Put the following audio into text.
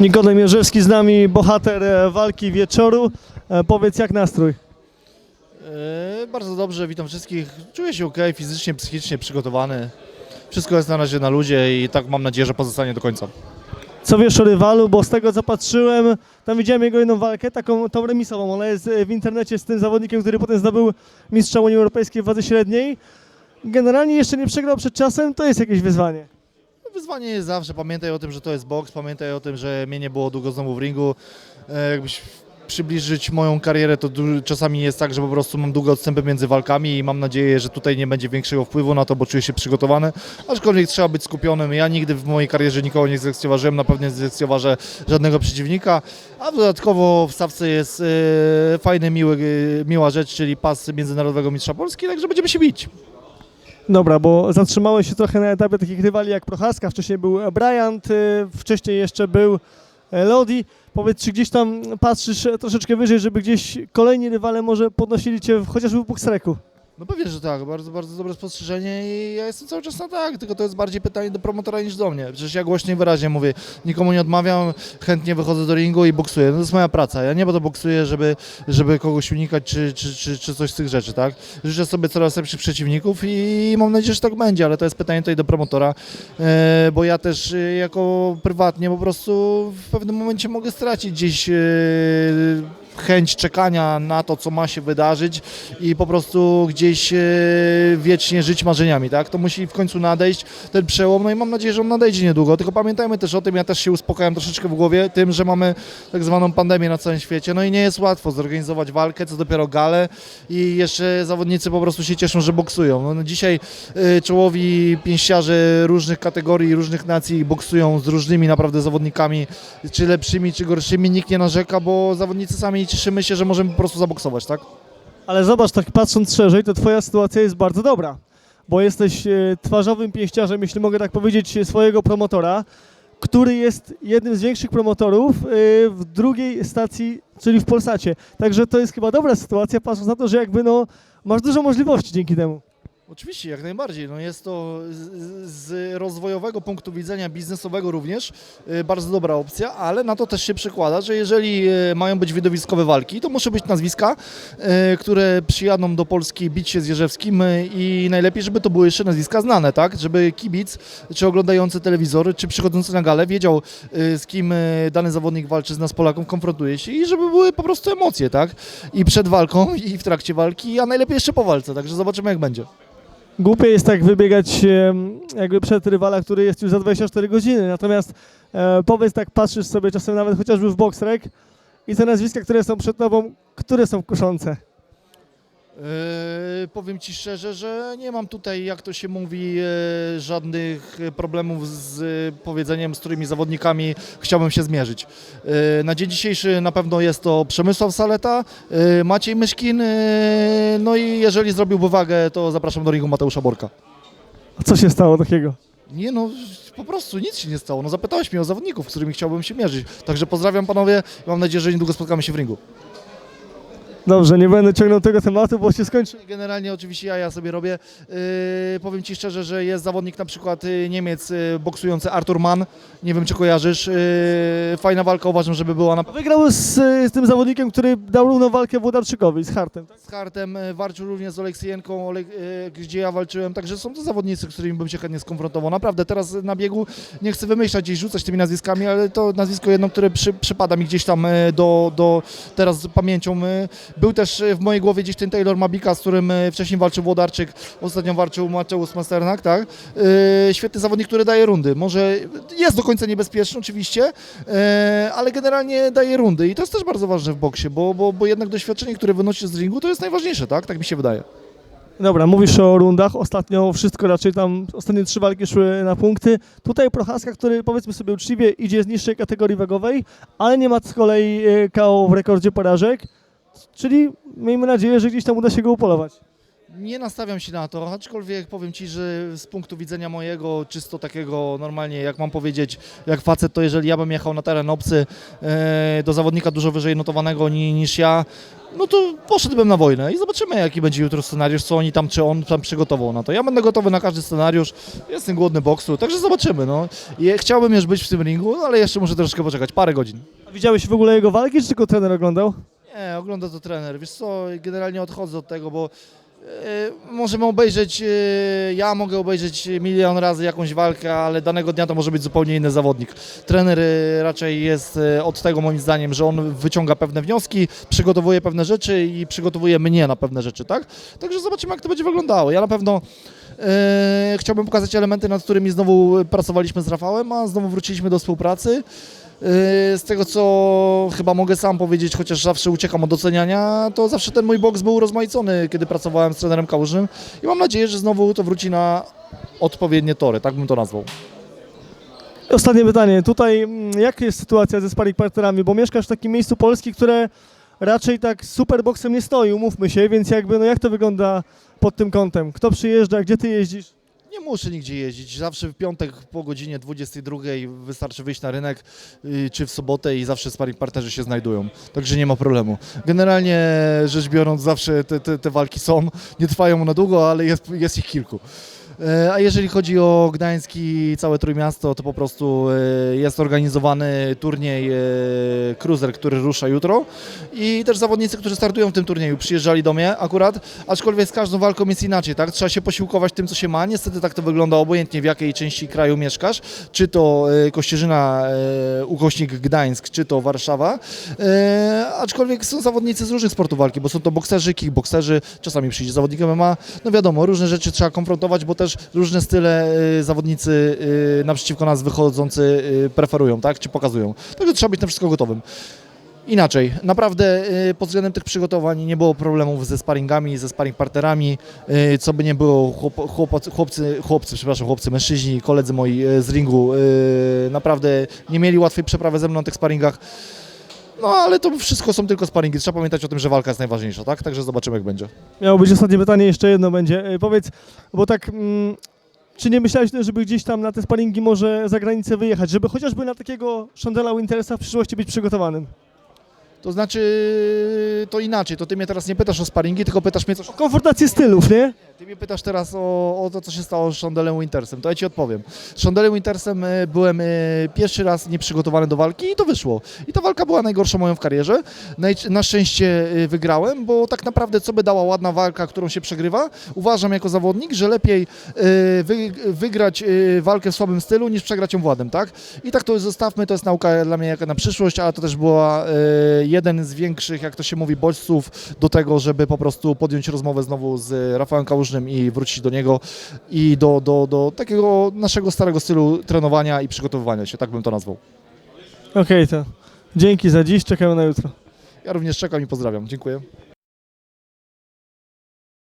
Nikodem Jerzewski z nami, bohater e, walki wieczoru. E, Powiedz jak nastrój? E, bardzo dobrze, witam wszystkich. Czuję się ok, fizycznie, psychicznie przygotowany. Wszystko jest na razie na ludzie i tak mam nadzieję, że pozostanie do końca. Co wiesz o rywalu, bo z tego co patrzyłem, tam widziałem jego jedną walkę, taką tą remisową. Ona jest w internecie z tym zawodnikiem, który potem zdobył mistrza Unii Europejskiej w wadze średniej. Generalnie jeszcze nie przegrał przed czasem, to jest jakieś wyzwanie. Wyzwanie jest zawsze, pamiętaj o tym, że to jest boks, pamiętaj o tym, że mnie nie było długo znowu w ringu. E, jakbyś przybliżyć moją karierę, to czasami jest tak, że po prostu mam długie odstępy między walkami i mam nadzieję, że tutaj nie będzie większego wpływu na to, bo czuję się przygotowany. Aczkolwiek trzeba być skupionym. Ja nigdy w mojej karierze nikogo nie zlekceważyłem, na pewno nie zlekceważę żadnego przeciwnika. A dodatkowo w stawce jest e, miła rzecz, czyli pas Międzynarodowego Mistrza Polski, także będziemy się bić. Dobra, bo zatrzymałeś się trochę na etapie takich rywali jak Prochaska, wcześniej był Bryant, y, wcześniej jeszcze był e, Lodi. Powiedz, czy gdzieś tam patrzysz troszeczkę wyżej, żeby gdzieś kolejni rywale może podnosili cię chociażby w boxreku? No pewnie, że tak, bardzo, bardzo dobre spostrzeżenie i ja jestem cały czas na tak, tylko to jest bardziej pytanie do promotora niż do mnie. Przecież ja głośno i wyraźnie mówię, nikomu nie odmawiam, chętnie wychodzę do ringu i boksuję. No to jest moja praca. Ja nie po to boksuję, żeby, żeby kogoś unikać czy, czy, czy, czy coś z tych rzeczy, tak? Życzę sobie coraz lepszych przeciwników i mam nadzieję, że tak będzie, ale to jest pytanie tutaj do promotora, e, bo ja też e, jako prywatnie po prostu w pewnym momencie mogę stracić gdzieś e, chęć czekania na to, co ma się wydarzyć i po prostu gdzieś e, wiecznie żyć marzeniami, tak? To musi w końcu nadejść ten przełom, no i mam nadzieję, że on nadejdzie niedługo. Tylko pamiętajmy też o tym, ja też się uspokajam troszeczkę w głowie tym, że mamy tak zwaną pandemię na całym świecie, no i nie jest łatwo zorganizować walkę, co dopiero galę i jeszcze zawodnicy po prostu się cieszą, że boksują. No, no dzisiaj e, czołowi pięściarze różnych kategorii, różnych nacji boksują z różnymi naprawdę zawodnikami, czy lepszymi, czy gorszymi, nikt nie narzeka, bo zawodnicy sami cieszymy się, że możemy po prostu zaboksować, tak? Ale zobacz, tak patrząc szerzej, to twoja sytuacja jest bardzo dobra, bo jesteś e, twarzowym pięściarzem, jeśli mogę tak powiedzieć, e, swojego promotora, który jest jednym z większych promotorów e, w drugiej stacji, czyli w Polsacie. Także to jest chyba dobra sytuacja, patrząc na to, że jakby no masz dużo możliwości dzięki temu. Oczywiście, jak najbardziej. No jest to z, z rozwojowego punktu widzenia biznesowego również y, bardzo dobra opcja, ale na to też się przekłada, że jeżeli y, mają być widowiskowe walki, to muszą być nazwiska, y, które przyjadą do Polski bić się z Jerzewskim i najlepiej, żeby to były jeszcze nazwiska znane, tak? Żeby kibic, czy oglądający telewizory, czy przychodzący na galę wiedział, z kim dany zawodnik walczy z nas Polaków, konfrontuje się i żeby były po prostu emocje, tak? I przed walką, i w trakcie walki, a najlepiej jeszcze po walce, także zobaczymy jak będzie. Głupie jest tak wybiegać jakby przed rywala, który jest już za 24 godziny. Natomiast e, powiedz tak, patrzysz sobie czasem nawet chociażby w boxrek i te nazwiska, które są przed tobą, które są kuszące. Yy, powiem Ci szczerze, że nie mam tutaj, jak to się mówi, e, żadnych problemów z e, powiedzeniem, z którymi zawodnikami chciałbym się zmierzyć. Na dzień dzisiejszy na pewno jest to Przemysław Saleta, Maciej Myszkin, no i jeżeli zrobiłby wagę, to zapraszam do ringu Mateusza Borka. A co się stało takiego? Nie no, po prostu nic się nie stało. No zapytałeś mnie o zawodników, z którymi chciałbym się mierzyć. Także pozdrawiam panowie i mam nadzieję, że niedługo spotkamy się w ringu. Dobrze, nie będę ciągnął tego tematu, bo się skończy. Generalnie oczywiście ja, ja sobie robię. Yy, powiem Ci szczerze, że jest zawodnik na przykład yy, Niemiec yy, boksujący Artur Mann. Nie wiem czy kojarzysz. Yy, fajna walka uważam, żeby była na Wygrał z, z tym zawodnikiem, który dał równą walkę Włodarczykowi, z Hartem. Tak? z Hartem, yy, walczył również z Oleksjenką, Ole, yy, gdzie ja walczyłem, także są to zawodnicy, z którymi bym się chętnie skonfrontował. Naprawdę teraz na biegu nie chcę wymyślać, gdzieś rzucać tymi nazwiskami, ale to nazwisko jedno, które przy, przypada mi gdzieś tam yy, do, do teraz pamięcią. Yy, był też yy, w mojej głowie gdzieś ten Taylor Mabika, z którym yy, wcześniej walczył Włodarczyk, ostatnio walczył Mateusz Masternak, tak? Yy, świetny zawodnik, który daje rundy. Może jest do końca niebezpieczny oczywiście, ale generalnie daje rundy i to jest też bardzo ważne w boksie, bo, bo, bo jednak doświadczenie, które wynosi z ringu, to jest najważniejsze, tak? Tak mi się wydaje. Dobra, mówisz o rundach. Ostatnio wszystko raczej tam, ostatnie trzy walki szły na punkty. Tutaj Prochaska, który powiedzmy sobie uczciwie idzie z niższej kategorii wagowej, ale nie ma z kolei e, KO w rekordzie porażek. Czyli miejmy nadzieję, że gdzieś tam uda się go upolować. Nie nastawiam się na to, aczkolwiek powiem Ci, że z punktu widzenia mojego, czysto takiego normalnie, jak mam powiedzieć, jak facet, to jeżeli ja bym jechał na teren obcy e, do zawodnika dużo wyżej notowanego ni, niż ja, no to poszedłbym na wojnę i zobaczymy, jaki będzie jutro scenariusz, co oni tam, czy on tam przygotował na to. Ja będę gotowy na każdy scenariusz, jestem głodny boksu, także zobaczymy, no. I chciałbym już być w tym ringu, no, ale jeszcze muszę troszkę poczekać, parę godzin. A widziałeś w ogóle jego walki, czy tylko trener oglądał? Nie, ogląda to trener. Wiesz co, generalnie odchodzę od tego, bo e, możemy obejrzeć, e, ja mogę obejrzeć milion razy jakąś walkę, ale danego dnia to może być zupełnie inny zawodnik. Trener e, raczej jest e, od tego moim zdaniem, że on wyciąga pewne wnioski, przygotowuje pewne rzeczy i przygotowuje mnie na pewne rzeczy, tak? Także zobaczymy jak to będzie wyglądało. Ja na pewno e, chciałbym pokazać elementy, nad którymi znowu pracowaliśmy z Rafałem, a znowu wróciliśmy do współpracy. Yy, Z tego co chyba mogę sam powiedzieć, chociaż zawsze uciekam od oceniania, to zawsze ten mój boks był urozmaicony, kiedy pracowałem z trenerem Kałużym i mam nadzieję, że znowu to wróci na odpowiednie tory, tak bym to nazwał. Ostatnie pytanie. Tutaj mm, jak jest sytuacja ze sparring partnerami? Bo mieszkasz w takim miejscu Polski, które raczej tak super boksem nie stoi, umówmy się, więc jakby no jak to wygląda pod tym kątem? Kto przyjeżdża, gdzie ty jeździsz? Nie muszę nigdzie jeździć, zawsze w piątek po godzinie 22 wystarczy wyjść na rynek, yy, czy w sobotę i zawsze sparring partnerzy się znajdują, także nie ma problemu. Generalnie rzecz biorąc zawsze te, te, te walki są, nie trwają na długo, ale jest, jest ich kilku. E, A jeżeli chodzi o Gdańsk i całe Trójmiasto, to po prostu e, jest organizowany turniej e, Cruiser, który rusza jutro. I też zawodnicy, którzy startują w tym turnieju, przyjeżdżali do mnie akurat, aczkolwiek z każdą walką jest inaczej, tak? Trzeba się posiłkować tym, co się ma. Niestety tak to wygląda obojętnie w jakiej części kraju mieszkasz, czy to Kościerzyna, ukośnik Gdańsk, czy to Warszawa, aczkolwiek są zawodnicy z różnych sportów walki, bo są to bokserzy, kickbokserzy, czasami przyjdzie zawodnik MMA, no wiadomo, różne rzeczy trzeba konfrontować, bo też różne style y, zawodnicy y, naprzeciwko nas wychodzący y, preferują, tak, czy pokazują. Także trzeba być na wszystko gotowym. Inaczej, naprawdę pod względem tych przygotowań nie było problemów ze sparingami, ze sparing partnerami, co by nie było, chłopcy, chłopcy, przepraszam, chłopcy, mężczyźni, koledzy moi z ringu, naprawdę nie mieli łatwej przeprawy ze mną na tych sparingach. No ale to wszystko są tylko sparingi, trzeba pamiętać o tym, że walka jest najważniejsza, tak? Także zobaczymy jak będzie. Miało być ostatnie pytanie, jeszcze jedno będzie. E, Powiedz, bo tak, mm, czy nie myślałeś, żeby gdzieś tam na te sparingi może za granicę wyjechać, żeby chociażby na takiego Shondela Wintersa w przyszłości być przygotowanym? To znaczy, to inaczej, to ty mnie teraz nie pytasz o sparingi, tylko pytasz mnie coś O konfrontację stylów, nie? Ty mnie pytasz teraz o, o to, co się stało z Shondelem Wintersem, to ja Ci odpowiem. Z Shondelem Wintersem e, byłem e, pierwszy raz nieprzygotowany do walki i to wyszło. I ta walka była najgorsza moją w karierze. Naj- Na szczęście e, wygrałem, bo tak naprawdę co by dała ładna walka, którą się przegrywa, uważam jako zawodnik, że lepiej wy, wygrać walkę w słabym stylu, niż przegrać ją władem, tak? I tak to zostawmy, to jest nauka dla mnie jaka na przyszłość, ale to też była jeden z większych, jak to się mówi, bodźców do tego, żeby po prostu podjąć rozmowę znowu z Rafałem Kałużnym i wrócić do niego i do, do, do takiego naszego starego stylu trenowania i przygotowywania się, tak bym to nazwał. Okej, to dzięki za dziś, czekamy na jutro. Ja również czekam i pozdrawiam. Dziękuję.